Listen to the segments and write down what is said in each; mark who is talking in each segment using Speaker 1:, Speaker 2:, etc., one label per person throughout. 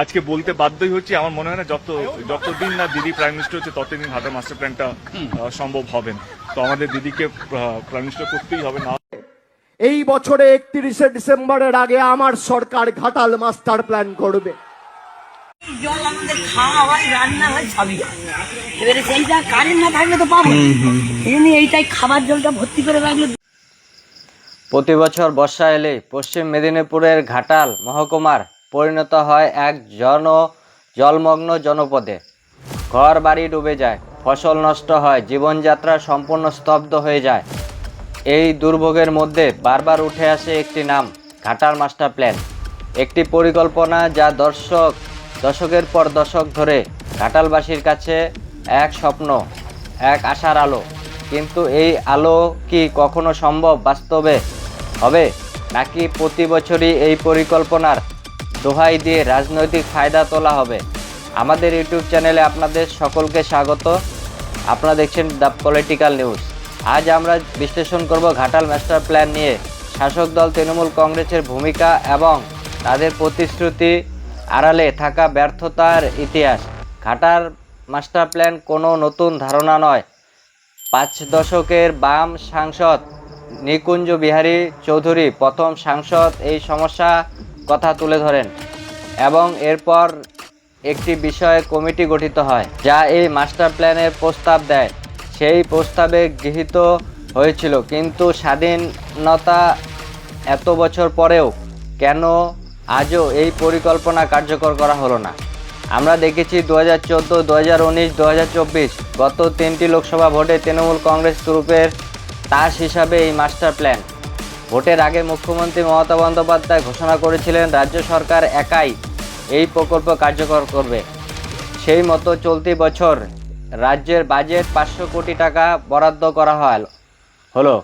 Speaker 1: আজকে বলতে বাধ্যই হচ্ছে আমার মনে হয় না যত যতদিন না দিদি প্রাইম মিনিস্টার হচ্ছে ততদিন ঘাটাল মাস্টার প্ল্যানটা সম্ভব হবে তো আমাদের দিদিকে প্রাইম মিনিস্টার করতেই হবে না
Speaker 2: এই বছরে একত্রিশে ডিসেম্বরের আগে আমার সরকার ঘাটাল মাস্টার প্ল্যান করবে।
Speaker 3: জল আমাদের খাওয়া হয় রান্না হয় সবই এবারে সেইটা কারেন্ট না থাকলে তো পাবো না। এইটাই খাবার জলটা ভর্তি করে রাখলে।
Speaker 4: প্রতি বছর বর্ষা এলে পশ্চিম মেদিনীপুরের ঘাটাল মহকুমার পরিণত হয় এক জন জলমগ্ন জনপদে। ঘর বাড়ি ডুবে যায়, ফসল নষ্ট হয়, জীবনযাত্রা সম্পূর্ণ স্তব্ধ হয়ে যায়। এই দুর্ভোগের মধ্যে বারবার উঠে আসে একটি নাম, ঘাটাল মাস্টার প্ল্যান। একটি পরিকল্পনা যা দর্শক, দশকের পর দশক ধরে ঘাটালবাসীর কাছে এক স্বপ্ন, এক আশার আলো। কিন্তু এই আলো কি কখনো সম্ভব, বাস্তবে হবে? নাকি প্রতি বছরই এই পরিকল্পনার দোহাই দিয়ে রাজনৈতিক ফায়দা তোলা হবে। আমাদের ইউটিউব চ্যানেলে আপনাদের সকলকে স্বাগত। আপনারা দেখছেন দ্য পলিটিক্যাল নিউজ। আজ আমরা বিশ্লেষণ করব ঘাটাল মাস্টার প্ল্যান নিয়ে। শাসক দল তৃণমূল কংগ্রেসের ভূমিকা এবং তাদের প্রতিশ্রুতি আড়ালে থাকা ব্যর্থতার ইতিহাস। ঘাটাল মাস্টার প্ল্যান কোনো নতুন ধারণা নয়। পাঁচ দশকের বাম সাংসদ নিকুঞ্জ বিহারী চৌধুরী প্রথম সাংসদ এই সমস্যা কথা তুলে ধরেন এবং এরপর একটি বিষয়ে কমিটি গঠিত হয়, যা এই মাস্টার প্ল্যানের প্রস্তাব দেয়। সেই প্রস্তাবে গৃহীত হয়েছিল, কিন্তু স্বাধীনতা এত বছর পরেও কেন আজও এই পরিকল্পনা কার্যকর করা হলো না? আমরা দেখেছি দু হাজার চোদ্দ দু হাজার উনিশ দু হাজার চব্বিশ গত তিনটি লোকসভা ভোটে তৃণমূল কংগ্রেস গ্রুপের তাস হিসাবে এই মাস্টার প্ল্যান ভোটের আগে মুখ্যমন্ত্রী মমতা বন্দ্যোপাধ্যায় ঘোষণা করেছিলেন রাজ্য সরকার একাই এই প্রকল্প কার্যকর করবে। সেই মতো চলতি বছর রাজ্যের বাজেট পাঁচশো কোটি টাকা বরাদ্দ করা হয় হলো?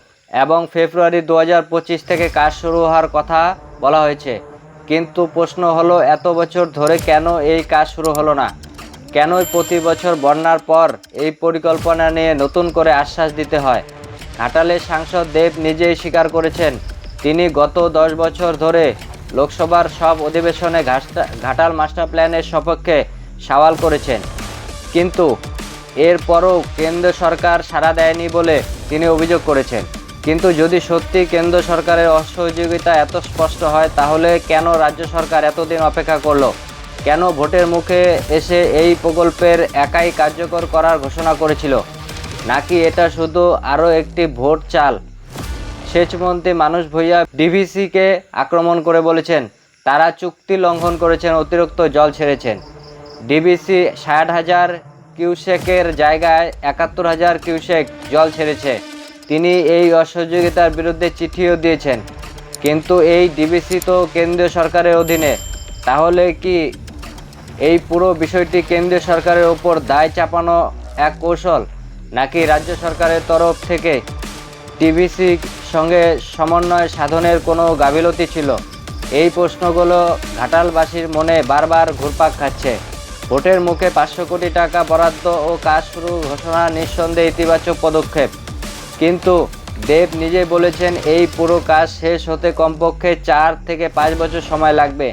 Speaker 4: এবং ফেব্রুয়ারি দু পঁচিশ থেকে কাজ শুরু হওয়ার কথা বলা হয়েছে। কিন্তু প্রশ্ন হলো এত বছর ধরে কেন এই কাজ শুরু হলো না? কেনই প্রতি বছর বন্যার পর এই পরিকল্পনা নিয়ে নতুন করে আশ্বাস দিতে হয়? ঘাটালের সাংসদ দেব নিজেই স্বীকার করেছেন। তিনি গত দশ বছর ধরে লোকসভার সব অধিবেশনে ঘাটাল মাস্টার প্ল্যানের সপক্ষে সওয়াল করেছেন। কিন্তু এরপরও কেন্দ্র সরকার সাড়া দেয়নি বলে তিনি অভিযোগ করেছেন। কিন্তু যদি সত্যি কেন্দ্র সরকারের অসহযোগিতা এত স্পষ্ট হয়, তাহলে কেন রাজ্য সরকার এতদিন অপেক্ষা করল? কেন ভোটের মুখে এসে এই প্রকল্পের একাই কার্যকর করার ঘোষণা করেছিল? নাকি এটা শুধু আরও একটি ভোট চাল? সেচমন্ত্রী মানুষ ভূঁইয়া ডিভিসিকে আক্রমণ করে বলেছেন, তারা চুক্তি লঙ্ঘন করেছেন, অতিরিক্ত জল ছেড়েছেন। ডিবিসি ষাট হাজার কিউসেকের জায়গায় একাত্তর হাজার কিউসেক জল ছেড়েছে। তিনি এই অসহযোগিতার বিরুদ্ধে চিঠিও দিয়েছেন। কিন্তু এই ডিবিসি তো কেন্দ্রীয় সরকারের অধীনে। তাহলে কি এই পুরো বিষয়টি কেন্দ্রীয় সরকারের ওপর দায় চাপানো এক কৌশল? নাকি রাজ্য সরকারের তরফ থেকে টিভিসি সঙ্গে সমন্বয় সাধনের কোনো গাফিলতি ছিল? এই প্রশ্নগুলো ঘাটালবাসীর মনে বারবার ঘুরপাক খাচ্ছে। ভোটের মুখে পাঁচশো কোটি টাকা বরাদ্দ ও কাজ শুরু ঘোষণা নিঃসন্দেহে ইতিবাচক পদক্ষেপ। কিন্তু দেব নিজে বলেছেন, এই পুরো কাজ শেষ হতে কমপক্ষে চার থেকে পাঁচ বছর সময় লাগবে।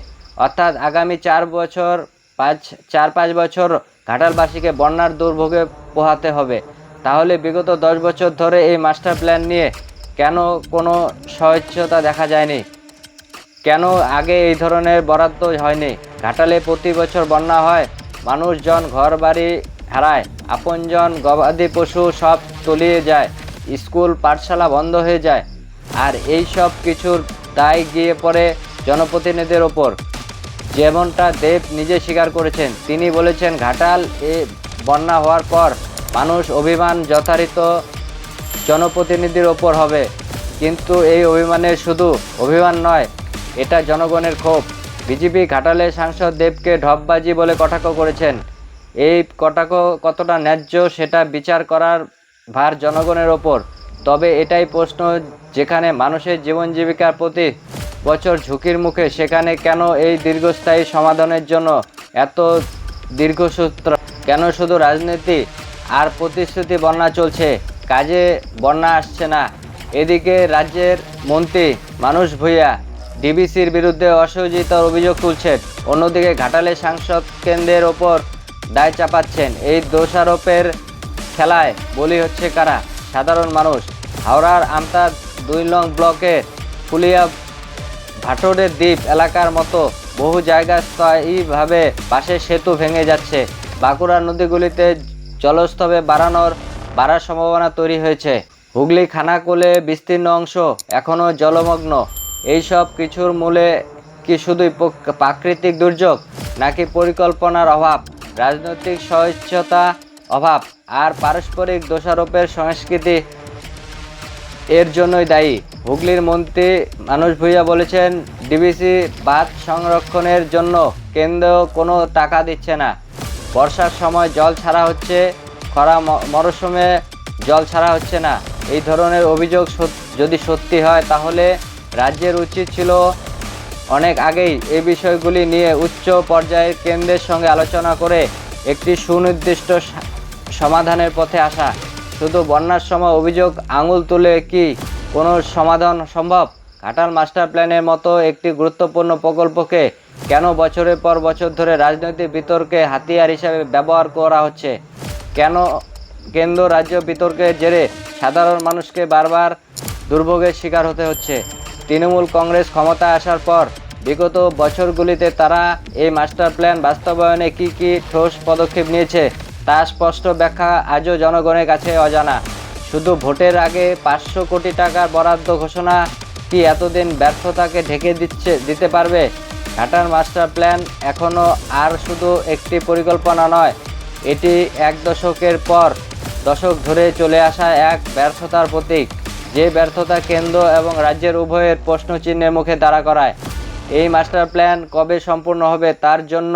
Speaker 4: অর্থাৎ আগামী চার বছর, পাঁচ, চার পাঁচ বছর ঘাটালবাসীকে বন্যার দুর্ভোগে পোহাতে হবে। তাহলে বিগত দশ বছর ধরে এই মাস্টার প্ল্যান নিয়ে কেন কোনো স্বচ্ছতা দেখা যায়নি? কেন আগে এই ধরনের বরাদ্দ হয়নি? ঘাটালে প্রতি বছর বন্যা হয়, মানুষজন ঘর বাড়ি হারায় আপনজন গবাদি পশু সব তলিয়ে যায়, স্কুল পাঠশালা বন্ধ হয়ে যায়, আর এই সব কিছুর দায় গিয়ে পড়ে জনপ্রতিনিধিদের ওপর। যেমনটা দেব নিজে স্বীকার করেছেন, তিনি বলেছেন, ঘাটাল এ বন্যা হওয়ার পর মানুষ অভিমান যথারীত জনপ্রতিনিধির ওপর হবে। কিন্তু এই অভিমানের শুধু অভিমান নয়, এটা জনগণের ক্ষোভ। বিজেপি ঘাটালে সাংসদ দেবকে ঢপবাজি বলে কটাক্ষ করেছেন। এই কটাক্ষ কতটা ন্যায্য সেটা বিচার করার ভার জনগণের ওপর। তবে এটাই প্রশ্ন যেখানে মানুষের জীবন জীবিকার প্রতি বছর ঝুঁকির মুখে, সেখানে কেন এই দীর্ঘস্থায়ী সমাধানের জন্য এত দীর্ঘসূত্র? কেন শুধু রাজনীতি আর প্রতিশ্রুতি বন্যা চলছে। কাজে বন্যা আসছে না। এদিকে রাজ্যের মন্ত্রী মানুষ ভূঁইয়া ডিবিসির বিরুদ্ধে অসহযোগিতার অভিযোগ তুলছেন। অন্যদিকে ঘাটালে সাংসদ কেন্দ্রের ওপর দায় চাপাচ্ছেন। এই দোষারোপের খেলায় বলি হচ্ছে কারা? সাধারণ মানুষ। হাওড়ার আমতা দুই নং ব্লকের ফুলিয়া ভাটোরের দ্বীপ এলাকার মতো বহু জায়গা স্থায়ীভাবে পাশের সেতু ভেঙে যাচ্ছে। বাঁকুড়ার নদীগুলিতে জলস্তরে বাড়ানোর, বাড়ার সম্ভাবনা তৈরি হয়েছে। হুগলি খানাকুলে বিস্তীর্ণ অংশ এখনও জলমগ্ন। এইসব কিছুর মূলে কি শুধুই প্রাকৃতিক দুর্যোগ, নাকি পরিকল্পনার অভাব, রাজনৈতিক স্বচ্ছতা অভাব, আর পারস্পরিক দোষারোপের সংস্কৃতি এর জন্যই দায়ী? হুগলির মন্ত্রী মানুষ ভূঁইয়া বলেছেন, ডিবিসি বাঁধ সংরক্ষণের জন্য কেন্দ্র কোনো টাকা দিচ্ছে না। বর্ষার সময় জল ছাড়া হচ্ছে, খরা মরশুমে জল ছাড়া হচ্ছে না। এই ধরনের অভিযোগ যদি সত্যি হয়, তাহলে রাজ্যের উচিত ছিল অনেক আগেই এই বিষয়গুলি নিয়ে উচ্চ পর্যায়ের কেন্দ্রের সঙ্গে আলোচনা করে একটি সুনির্দিষ্ট সমাধানের পথে আসা। শুধু বন্যার সময় অভিযোগ আঙুল তুলে কি কোনো সমাধান সম্ভব? ঘাটাল মাস্টার প্ল্যানের মতো একটি গুরুত্বপূর্ণ প্রকল্পকে কেন বছরের পর বছর ধরে রাজনৈতিক বিতর্কে হাতিয়ার হিসাবে ব্যবহার করা হচ্ছে? কেন কেন্দ্র রাজ্য বিতর্কের জেরে সাধারণ মানুষকে বারবার দুর্ভোগের শিকার হতে হচ্ছে? তৃণমূল কংগ্রেস ক্ষমতায় আসার পর বিগত বছরগুলিতে তারা এই মাস্টার প্ল্যান বাস্তবায়নে কি কি ঠোস পদক্ষেপ নিয়েছে তা স্পষ্ট ব্যাখ্যা আজও জনগণের কাছে অজানা। শুধু ভোটের আগে পাঁচশো কোটি টাকার বরাদ্দ ঘোষণা কি এতদিন ব্যর্থতাকে ঢেকে দিচ্ছে, দিতে পারবে? ঘাটার মাস্টার প্ল্যান এখনও আর শুধু একটি পরিকল্পনা নয়, এটি এক দশকের পর দশক ধরে চলে আসা এক ব্যর্থতার প্রতীক, যে ব্যর্থতা কেন্দ্র এবং রাজ্যের উভয়ের প্রশ্নচিহ্নের মুখে দাঁড়া করায়। এই মাস্টার প্ল্যান কবে সম্পূর্ণ হবে তার জন্য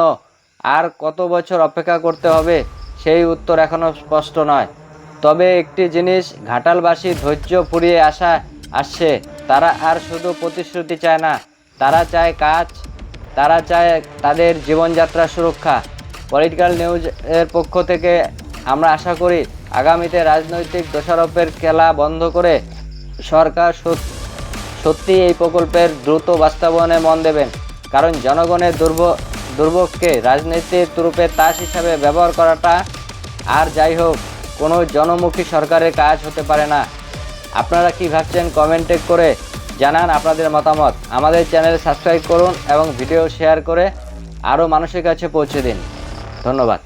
Speaker 4: আর কত বছর অপেক্ষা করতে হবে সেই উত্তর এখনও স্পষ্ট নয়। তবে একটি জিনিস ঘাটালবাসী ধৈর্য ফুরিয়ে আসা, আসছে, তারা আর শুধু প্রতিশ্রুতি চায় না, তারা চায় কাজ তারা চায় তাদের জীবনযাত্রা সুরক্ষা। পলিটিক্যাল নিউজ এর পক্ষ থেকে আমরা আশা করি আগামীতে রাজনৈতিক দোষারোপের খেলা বন্ধ করে সরকার সত- সত্যি এই প্রকল্পের দ্রুত বাস্তবায়নে মন দেবেন। কারণ জনগণের দুর্ভ, দুর্ভোগকে রাজনীতির রূপে তাস হিসাবে ব্যবহার করাটা আর যাই হোক, কোনো জনমুখী সরকারের কাজ হতে পারে না। আপনারা কি ভাবছেন কমেন্টে করে জানান আপনাদের মতামত। আমাদের চ্যানেল সাবস্ক্রাইব করুন এবং ভিডিও শেয়ার করে আরও মানুষের কাছে পৌঁছে দিন। ধন্যবাদ।